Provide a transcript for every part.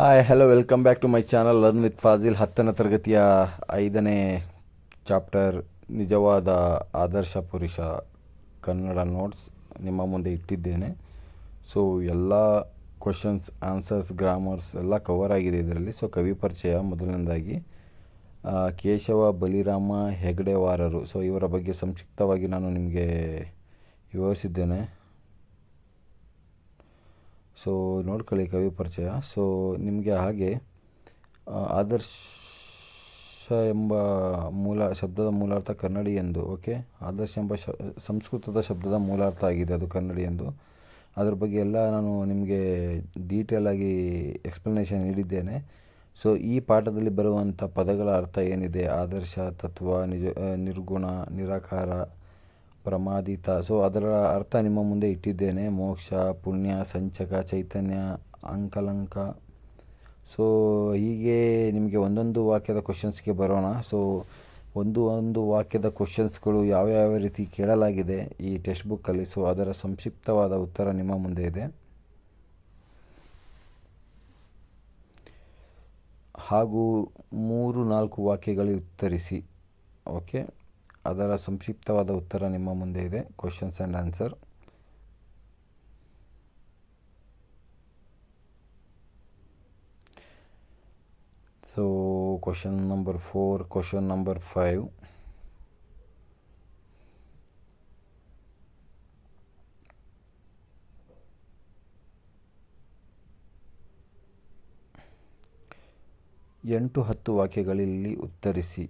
Hi hello welcome back to my channel learn with Fazil ಹತ್ತನೇ ತರಗತಿಯ ಐದನೇ chapter ನಿಜವಾದ ಆದರ್ಶ ಪುರುಷ ಕನ್ನಡ ನೋಟ್ಸ್ ನಿಮ್ಮ ಮುಂದೆ ಇಟ್ಟಿದ್ದೇನೆ. ಸೊ ಎಲ್ಲ ಕ್ವಶನ್ಸ್ ಆನ್ಸರ್ಸ್ ಗ್ರಾಮರ್ಸ್ ಎಲ್ಲ ಕವರ್ ಆಗಿದೆ ಇದರಲ್ಲಿ. ಸೊ ಕವಿ ಪರಿಚಯ ಮೊದಲನೇದಾಗಿ ಕೇಶವ, ಬಲಿರಾಮ, ಹೆಗಡೆವಾರರು. ಸೊ ಇವರ ಬಗ್ಗೆ ಸಂಕ್ಷಿಪ್ತವಾಗಿ ನಾನು ನಿಮಗೆ ವಿವರಿಸಿದ್ದೇನೆ. ಸೊ ನೋಡ್ಕೊಳ್ಳಿ ಕವಿ ಪರಿಚಯ. ಸೊ ನಿಮಗೆ ಹಾಗೆ ಆದರ್ಶ ಎಂಬ ಮೂಲ, ಶಬ್ದದ ಮೂಲಾರ್ಥ ಕನ್ನಡಿ ಎಂದು ಓಕೆ ಆದರ್ಶ ಎಂಬ ಶ, ಸಂಸ್ಕೃತದ ಶಬ್ದದ ಮೂಲಾರ್ಥ ಆಗಿದೆ ಅದು ಕನ್ನಡಿ ಎಂದು. ಅದ್ರ ಬಗ್ಗೆ ಎಲ್ಲ ನಾನು ನಿಮಗೆ ಡೀಟೇಲಾಗಿ ಎಕ್ಸ್ಪ್ಲನೇಷನ್ ನೀಡಿದ್ದೇನೆ. ಸೊ ಈ ಪಾಠದಲ್ಲಿ ಬರುವಂಥ ಪದಗಳ ಅರ್ಥ ಏನಿದೆ? ಆದರ್ಶ, ತತ್ವ, ನಿಜ, ನಿರ್ಗುಣ, ನಿರಾಕಾರ ಪ್ರಮಾದಿತ. ಸೊ ಅದರ ಅರ್ಥ ನಿಮ್ಮ ಮುಂದೆ ಇಟ್ಟಿದ್ದೇನೆ. ಮೋಕ್ಷ, ಪುಣ್ಯ, ಸಂಚಕ, ಚೈತನ್ಯ, ಅಂಕಲಂಕ. ಸೊ ಹೀಗೆ ನಿಮಗೆ ಒಂದೊಂದು ವಾಕ್ಯದ ಕ್ವಶನ್ಸ್ಗೆ ಬರೋಣ. ಸೊ ಒಂದು ಒಂದು ವಾಕ್ಯದ ಕ್ವಶನ್ಸ್ಗಳು ಯಾವ್ಯಾವ ರೀತಿ ಕೇಳಲಾಗಿದೆ ಈ ಟೆಕ್ಸ್ಟ್ ಬುಕ್ಕಲ್ಲಿ ಸೊ ಅದರ ಸಂಕ್ಷಿಪ್ತವಾದ ಉತ್ತರ ನಿಮ್ಮ ಮುಂದೆ ಇದೆ. ಹಾಗೂ ಮೂರು ನಾಲ್ಕು ವಾಕ್ಯಗಳಿಗೆ ಉತ್ತರಿಸಿ. ಓಕೆ ಅದರ ಸಂಕ್ಷಿಪ್ತವಾದ ಉತ್ತರ ನಿಮ್ಮ ಮುಂದೆ ಇದೆ. Questions and answer so question number four question number five ಎಂಟು ಹತ್ತು ವಾಕ್ಯಗಳಲ್ಲಿ ಉತ್ತರಿಸಿ.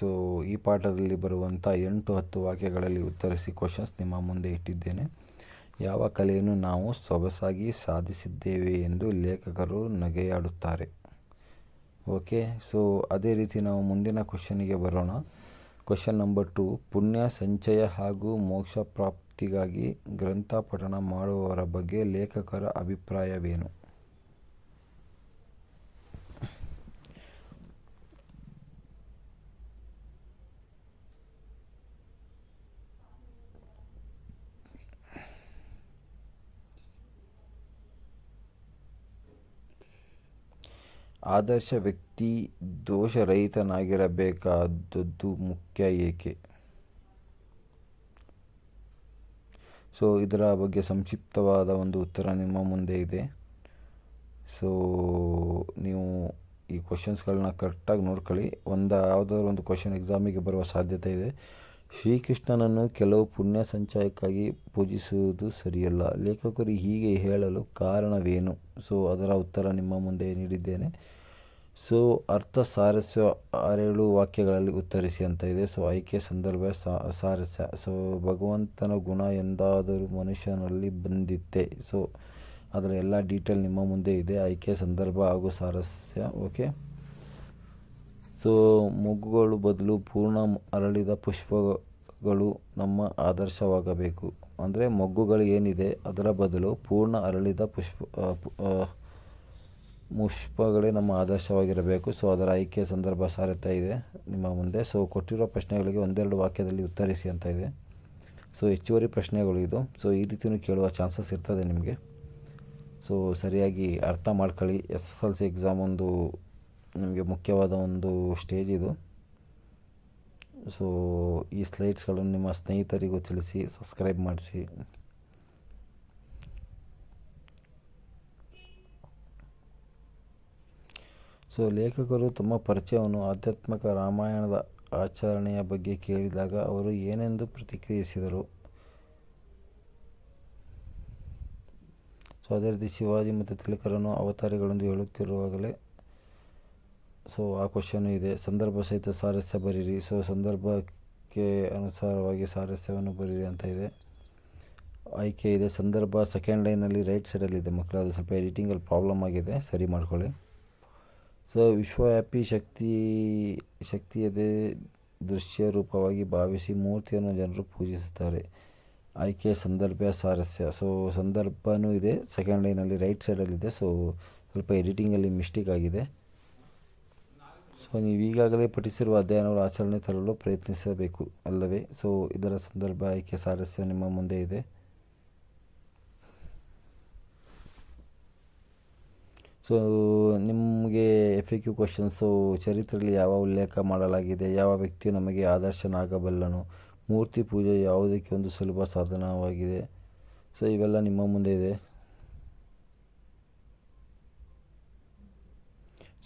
ಸೊ, ಈ ಪಾಠದಲ್ಲಿ ಬರುವಂಥ ಎಂಟು ಹತ್ತು ವಾಕ್ಯಗಳಲ್ಲಿ ಉತ್ತರಿಸಿ ಕ್ವಶನ್ಸ್ ನಿಮ್ಮ ಮುಂದೆ ಇಟ್ಟಿದ್ದೇನೆ. ಯಾವ ಕಲೆಯನ್ನು ನಾವು ಸೊಗಸಾಗಿ ಸಾಧಿಸಿದ್ದೇವೆ ಎಂದು ಲೇಖಕರು ನಗೆಯಾಡುತ್ತಾರೆ. ಓಕೆ ಸೊ ಅದೇ ರೀತಿ ನಾವು ಮುಂದಿನ ಕ್ವಶನಿಗೆ ಬರೋಣ. ಕ್ವಶನ್ ನಂಬರ್ ಟು ಪುಣ್ಯ, ಸಂಚಯ ಹಾಗೂ ಮೋಕ್ಷ ಪ್ರಾಪ್ತಿಗಾಗಿ ಗ್ರಂಥ ಪಠಣ ಮಾಡುವವರ ಬಗ್ಗೆ ಲೇಖಕರ ಅಭಿಪ್ರಾಯವೇನು? ಆದರ್ಶ ವ್ಯಕ್ತಿ ದೋಷರಹಿತನಾಗಿರಬೇಕಾದದ್ದು ಮುಖ್ಯ ಏಕೆ? ಸೊ ಇದರ ಬಗ್ಗೆ ಸಂಕ್ಷಿಪ್ತವಾದ ಒಂದು ಉತ್ತರ ನಿಮ್ಮ ಮುಂದೆ ಇದೆ. ಸೊ ನೀವು ಈ ಕ್ವಶನ್ಸ್ಗಳನ್ನ ಕರೆಕ್ಟಾಗಿ ನೋಡ್ಕೊಳ್ಳಿ. ಒಂದು, ಯಾವುದಾದ್ರು ಒಂದು ಕ್ವಶನ್ ಎಕ್ಸಾಮಿಗೆ ಬರುವ ಸಾಧ್ಯತೆ ಇದೆ. ಶ್ರೀಕೃಷ್ಣನನ್ನು ಕೆಲವು ಪುಣ್ಯ ಸಂಚಯಕ್ಕಾಗಿ ಪೂಜಿಸುವುದು ಸರಿಯಲ್ಲ. ಲೇಖಕರು ಹೀಗೆ ಹೇಳಲು ಕಾರಣವೇನು? ಸೊ ಅದರ ಉತ್ತರ ನಿಮ್ಮ ಮುಂದೆ ನೀಡಿದ್ದೇನೆ. ಸೊ ಅರ್ಥ ಸಾರಸ್ಯ ಆರೇಳು ವಾಕ್ಯಗಳಲ್ಲಿ ಉತ್ತರಿಸಿ ಅಂತ ಇದೆ. ಸೊ ಆಯ್ಕೆ ಸಂದರ್ಭ ಸಾರಸ್ಯ. ಸೊ ಭಗವಂತನ ಗುಣ ಎಂದಾದರೂ ಮನುಷ್ಯನಲ್ಲಿ ಬಂದಿತ್ತೆ. ಸೊ ಅದರ ಎಲ್ಲ ಡೀಟೇಲ್ ನಿಮ್ಮ ಮುಂದೆ ಇದೆ. ಆಯ್ಕೆ ಸಂದರ್ಭ ಹಾಗೂ ಸಾರಸ್ಯ. ಓಕೆ. ಸೊ ಮೊಗ್ಗುಗಳು ಬದಲು ಪೂರ್ಣ ಅರಳಿದ ಪುಷ್ಪಗಳು ನಮ್ಮ ಆದರ್ಶವಾಗಬೇಕು. ಅಂದರೆ ಮೊಗ್ಗುಗಳು ಏನಿದೆ ಅದರ ಬದಲು ಪೂರ್ಣ ಅರಳಿದ ಪುಷ್ಪ ಪುಷ್ಪಗಳೇ ನಮ್ಮ ಆದರ್ಶವಾಗಿರಬೇಕು. ಸೊ ಅದರ ಆಯ್ಕೆ ಸಂದರ್ಭ ಸಾರಥ್ಯ ಇದೆ. ನಿಮ್ಮ ಮುಂದೆ. ಸೊ ಕೊಟ್ಟಿರೋ ಪ್ರಶ್ನೆಗಳಿಗೆ ಒಂದೆರಡು ವಾಕ್ಯದಲ್ಲಿ ಉತ್ತರಿಸಿ ಅಂತ ಇದೆ. ಸೊ ಹೆಚ್ಚುವರಿ ಪ್ರಶ್ನೆಗಳು ಇದು. ಸೊ ಈ ರೀತಿಯೂ ಕೇಳುವ ಚಾನ್ಸಸ್ ಇರ್ತದೆ ನಿಮಗೆ. ಸೊ ಸರಿಯಾಗಿ ಅರ್ಥ ಮಾಡ್ಕೊಳ್ಳಿ. S S L C exam ಒಂದು ನಿಮಗೆ ಮುಖ್ಯವಾದ ಒಂದು ಸ್ಟೇಜ್ ಇದು. ಸೊ ಈ ಸ್ಲೈಡ್ಸ್ಗಳನ್ನು ನಿಮ್ಮ ಸ್ನೇಹಿತರಿಗೂ ತಿಳಿಸಿ ಸಬ್ಸ್ಕ್ರೈಬ್ ಮಾಡಿಸಿ. ಸೊ ಲೇಖಕರು ತಮ್ಮ ಪರಿಚಯವನ್ನು ಆಧ್ಯಾತ್ಮಿಕ ರಾಮಾಯಣದ ಆಚರಣೆಯ ಬಗ್ಗೆ ಕೇಳಿದಾಗ ಅವರು ಏನೆಂದು ಪ್ರತಿಕ್ರಿಯಿಸಿದರು? ಸೊ ಅದೇ ರೀತಿ ಶಿವಾಜಿ ಮತ್ತು ತಿಲಕರನ್ನು ಅವತಾರಿಗಳೆಂದು ಹೇಳುತ್ತಿರುವಾಗಲೇ ಸೊ ಆ ಕ್ವಶನು ಇದೆ. ಸಂದರ್ಭ ಸಹಿತ ಸಾರಸ್ಯ ಬರೀರಿ. ಸೊ ಸಂದರ್ಭಕ್ಕೆ ಅನುಸಾರವಾಗಿ ಸಾರಸ್ಯವನ್ನು ಬರೀರಿ ಅಂತ ಇದೆ. ಆಯ್ಕೆ ಇದೆ. ಸಂದರ್ಭ ಸೆಕೆಂಡ್ ಲೈನಲ್ಲಿ ರೈಟ್ ಸೈಡಲ್ಲಿದೆ ಮಕ್ಕಳು, ಅದು ಸ್ವಲ್ಪ ಎಡಿಟಿಂಗಲ್ಲಿ ಪ್ರಾಬ್ಲಮ್ ಆಗಿದೆ. ಸರಿ ಮಾಡ್ಕೊಳ್ಳಿ. ಸೊ ವಿಶ್ವವ್ಯಾಪಿ ಶಕ್ತಿ, ಶಕ್ತಿಯದೇ ದೃಶ್ಯ ರೂಪವಾಗಿ ಭಾವಿಸಿ ಮೂರ್ತಿಯನ್ನು ಜನರು ಪೂಜಿಸುತ್ತಾರೆ. ಆಯ್ಕೆ ಸಂದರ್ಭ ಸಾರಸ್ಯ. ಸೊ ಸಂದರ್ಭನೂ ಇದೆ ಸೆಕೆಂಡ್ ಲೈನಲ್ಲಿ ರೈಟ್ ಸೈಡಲ್ಲಿದೆ ಸೊ ಸ್ವಲ್ಪ ಎಡಿಟಿಂಗಲ್ಲಿ ಮಿಸ್ಟೇಕ್ ಆಗಿದೆ. ಸೊ ನೀವು ಈಗಾಗಲೇ ಪಠಿಸಿರುವ ಅಧ್ಯಯನಗಳು ಆಚರಣೆ ತರಲು ಪ್ರಯತ್ನಿಸಬೇಕು ಅಲ್ಲವೇ? ಸೊ ಇದರ ಸಂದರ್ಭ ಆಯ್ಕೆ ಸಾರಸ್ಯ ನಿಮ್ಮ ಮುಂದೆ ಇದೆ. ಸೊ ನಿಮಗೆ ಎಫ್ ಎ ಕ್ಯೂ ಕ್ವಶನ್ಸು ಚರಿತ್ರೆಯಲ್ಲಿ ಯಾವ ಉಲ್ಲೇಖ ಮಾಡಲಾಗಿದೆ? ಯಾವ ವ್ಯಕ್ತಿ ನಮಗೆ ಆದರ್ಶನಾಗಬಲ್ಲನು? ಮೂರ್ತಿ ಪೂಜೆ ಯಾವುದಕ್ಕೆ ಒಂದು ಸುಲಭ ಸಾಧನವಾಗಿದೆ? ಸೊ ಇವೆಲ್ಲ ನಿಮ್ಮ ಮುಂದೆ ಇದೆ.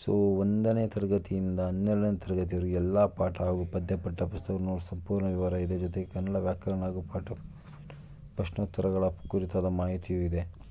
ಸೊ ಒಂದನೇ ತರಗತಿಯಿಂದ ಹನ್ನೆರಡನೇ ತರಗತಿವರೆಗೆ ಎಲ್ಲ ಪಾಠ ಹಾಗೂ ಪದ್ಯ ಪಠ್ಯ ಪುಸ್ತಕ ಸಂಪೂರ್ಣ ವಿವರ ಇದೆ. ಜೊತೆಗೆ ಕನ್ನಡ ವ್ಯಾಕರಣ ಹಾಗೂ ಪಾಠ ಪ್ರಶ್ನೋತ್ತರಗಳ ಕುರಿತಾದ ಮಾಹಿತಿಯೂ ಇದೆ.